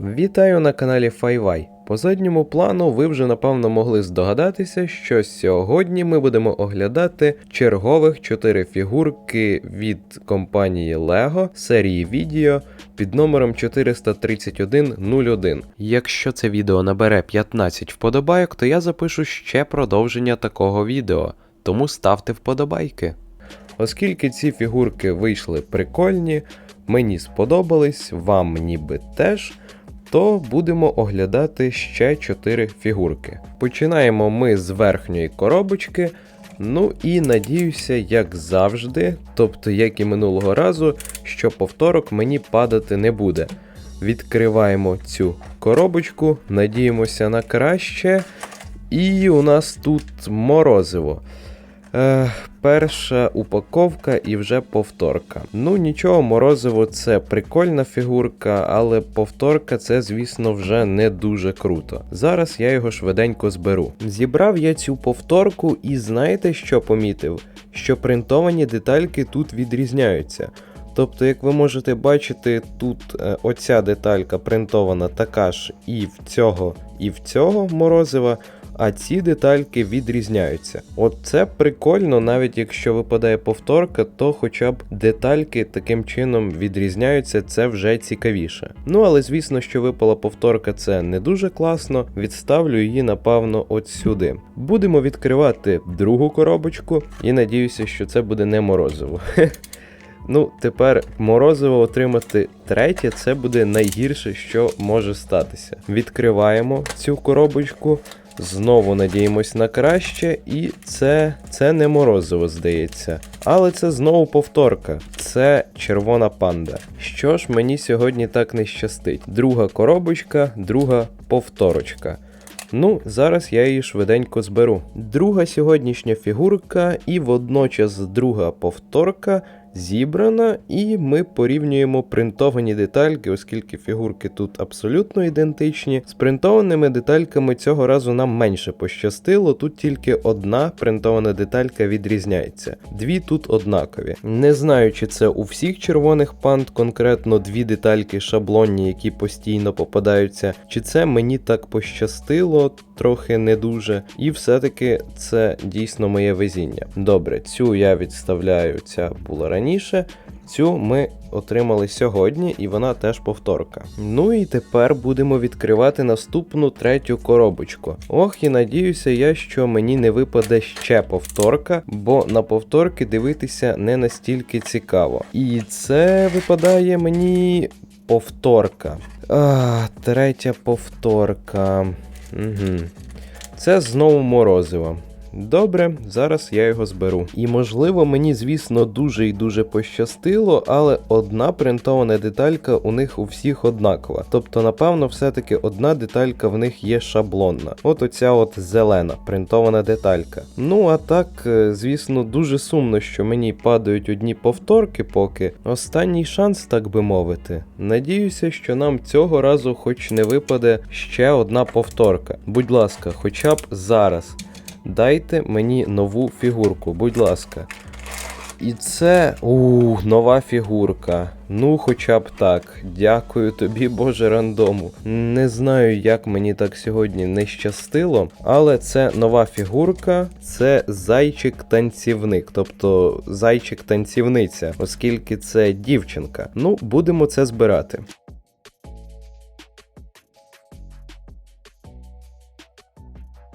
Вітаю на каналі Файвай. По задньому плану ви вже напевно могли здогадатися, що сьогодні ми будемо оглядати чергових 4 фігурки від компанії LEGO серії відео під номером 43101. Якщо це відео набере 15 вподобайок, то я запишу ще продовження такого відео, тому ставте вподобайки. Оскільки ці фігурки вийшли прикольні, мені сподобались, вам ніби теж то будемо оглядати ще 4 фігурки. Починаємо ми з верхньої коробочки. Ну і надіюся, як завжди, тобто як і минулого разу, що повторок мені падати не буде. Відкриваємо цю коробочку, надіємося на краще. І у нас тут морозиво. Перша упаковка і вже повторка. Ну нічого, морозиво це прикольна фігурка, але повторка це, звісно, вже не дуже круто. Зараз я його швиденько зберу. Зібрав я цю повторку, і знаєте, що помітив? Що принтовані детальки тут відрізняються. Тобто, як ви можете бачити, тут е, оця деталька принтована така ж і в цього, і в цього морозива а ці детальки відрізняються. От це прикольно, навіть якщо випадає повторка, то хоча б детальки таким чином відрізняються, це вже цікавіше. Ну але звісно, що випала повторка, це не дуже класно. Відставлю її, напевно, от сюди. Будемо відкривати другу коробочку і надіюся, що це буде не морозиво. Ну, тепер морозиво отримати третє, це буде найгірше, що може статися. Відкриваємо цю коробочку. Знову надіємось на краще, і це це не морозиво, здається. Але це знову повторка. Це червона панда. Що ж мені сьогодні так не щастить? Друга коробочка, друга повторочка. Ну, зараз я її швиденько зберу. Друга сьогоднішня фігурка і водночас друга повторка зібрана, і ми порівнюємо принтовані детальки, оскільки фігурки тут абсолютно ідентичні. З принтованими детальками цього разу нам менше пощастило. Тут тільки одна принтована деталька відрізняється. Дві тут однакові. Не знаю, чи це у всіх червоних панд конкретно дві детальки шаблонні, які постійно попадаються, чи це мені так пощастило, трохи не дуже. І все-таки це дійсно моє везіння. Добре, цю я відставляю, ця була раніше. Цю ми отримали сьогодні, і вона теж повторка. Ну і тепер будемо відкривати наступну третю коробочку. Ох, і надіюся я, що мені не випаде ще повторка, бо на повторки дивитися не настільки цікаво. І це випадає мені повторка. А, Третя повторка. Угу. Це знову морозиво. Добре, зараз я його зберу. І можливо, мені, звісно, дуже і дуже пощастило, але одна принтована деталька у них у всіх однакова. Тобто, напевно, все-таки одна деталька в них є шаблонна. От оця от зелена принтована деталька. Ну а так, е, звісно, дуже сумно, що мені падають одні повторки, поки останній шанс, так би мовити. Надіюся, що нам цього разу хоч не випаде ще одна повторка. Будь ласка, хоча б зараз. Дайте мені нову фігурку, будь ласка. І це. Ух, нова фігурка. Ну, хоча б так. Дякую тобі, Боже, рандому. Не знаю, як мені так сьогодні не щастило, але це нова фігурка, це зайчик-танцівник, тобто зайчик-танцівниця, оскільки це дівчинка. Ну, будемо це збирати.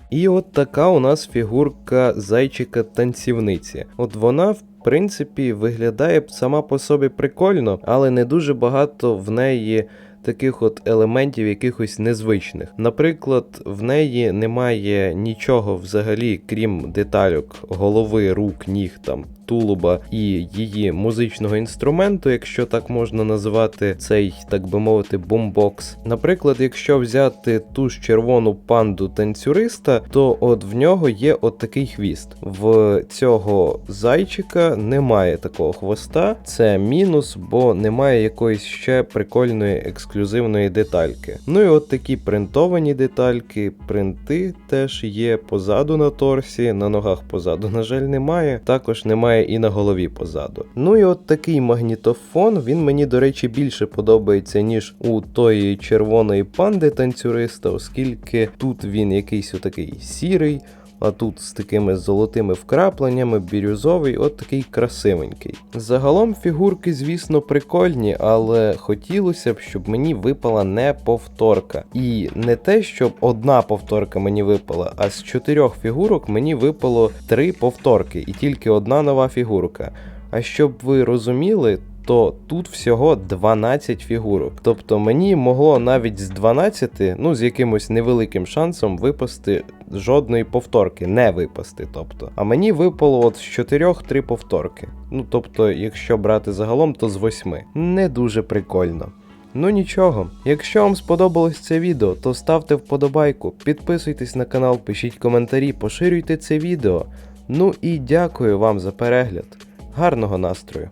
І от така у нас фігурка зайчика-танцівниці. От вона, в принципі, виглядає сама по собі прикольно, але не дуже багато в неї. Таких от елементів якихось незвичних. Наприклад, в неї немає нічого взагалі, крім детальок голови, рук, ніг там тулуба і її музичного інструменту, якщо так можна назвати цей, так би мовити, бомбокс. Наприклад, якщо взяти ту ж червону панду танцюриста, то от в нього є от такий хвіст. В цього зайчика немає такого хвоста, це мінус, бо немає якоїсь ще прикольної ексклюзивної ексклюзивної детальки. Ну і от такі принтовані детальки, принти теж є позаду на торсі, на ногах позаду, на жаль, немає. Також немає і на голові позаду. Ну і от такий магнітофон, він мені, до речі, більше подобається, ніж у тої червоної панди танцюриста, оскільки тут він якийсь отакий сірий. А тут з такими золотими вкрапленнями, бірюзовий, от такий красивенький. Загалом фігурки, звісно, прикольні, але хотілося б, щоб мені випала не повторка. І не те, щоб одна повторка мені випала, а з чотирьох фігурок мені випало три повторки і тільки одна нова фігурка. А щоб ви розуміли, то тут всього 12 фігурок. Тобто мені могло навіть з 12, ну з якимось невеликим шансом випасти жодної повторки, не випасти. Тобто. А мені випало от з 4 3 повторки. Ну тобто, якщо брати загалом, то з 8. Не дуже прикольно. Ну нічого, якщо вам сподобалось це відео, то ставте вподобайку, підписуйтесь на канал, пишіть коментарі, поширюйте це відео. Ну і дякую вам за перегляд. Гарного настрою!